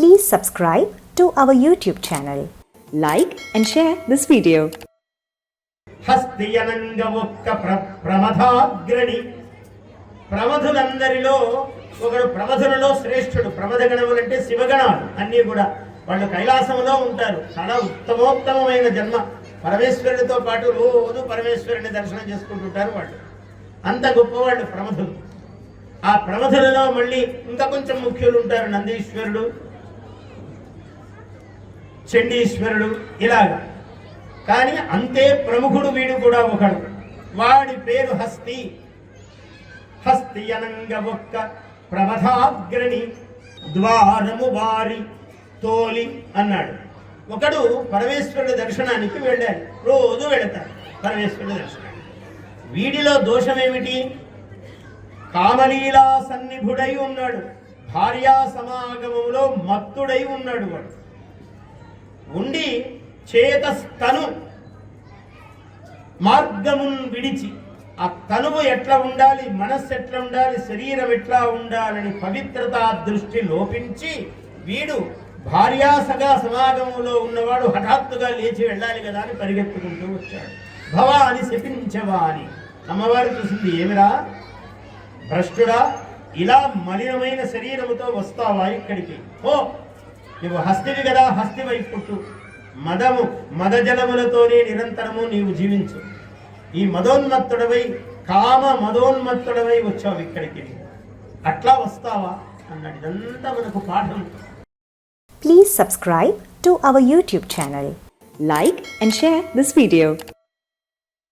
Please subscribe to our YouTube channel. Like and share this video. హస్తియనంగ ప్ర ప్రమథాగ్రణి. ప్రమధులందరిలో ఒకడు ప్రమధులలో శ్రేష్ఠుడు. ప్రమధగణములు అంటే శివగణాలు. అన్నీ కూడా వాళ్ళు కైలాసంలో ఉంటారు. చాలా ఉత్తమోత్తమైన జన్మ. పరమేశ్వరుడితో పాటు రోజు పరమేశ్వరుని దర్శనం చేసుకుంటుంటారు వాళ్ళు. అంత గొప్పవాళ్ళు ప్రమధులు ఆ ప్రమధులలో మళ్ళీ ఇంకా కొంచెం ముఖ్యులు ఉంటారు నందీశ్వరుడు. చండీశ్వరుడు ఇలాగా. కానీ అంతే ప్రముఖుడు వీడు కూడా ఒకడు. వాడి పేరు హస్తి. హస్తి అనంగ ఒక్క ప్రమథాగ్రణి ద్వారము వారి తోలి అన్నాడు. ఒకడు పరమేశ్వరుడి దర్శనానికి వెళ్ళాడు రోజు వెళతాడు పరమేశ్వరుడి దర్శనానికి. వీడిలో దోషం ఏమిటి కామలీలా సన్నిభుడై ఉన్నాడు. భార్యా సమాగమంలో మత్తుడై ఉన్నాడు వాడు. ఉండి చేతస్తను మార్గమున్ విడిచి ఆ తనువు ఎట్లా ఉండాలి మనస్సు ఎట్లా ఉండాలి శరీరం ఎట్లా ఉండాలని పవిత్రత దృష్టి లోపించి వీడు భార్యాసగా సమాగమంలో ఉన్నవాడు హఠాత్తుగా లేచి వెళ్ళాలి కదా అని పరిగెత్తుకుంటూ వచ్చాడు. భవా అని శపించవా అని అమ్మవారు చూసింది ఏమిరా? భ్రష్టుడా? ఇలా మలినమైన శరీరముతో వస్తావా ఇక్కడికి? ఓ నీవు హస్తివి కదా హస్తివై పుట్టు మదము మదజలములతోనే నిరంతరము నీవు జీవించు. ఈ మదోన్మత్తుడవై కామ మదోన్మత్తుడవై వచ్చావు ఇక్కడికి అట్లా వస్తావా అన్నాడు. ఇదంతా మనకు పాఠం. Please subscribe to our YouTube channel like and share this video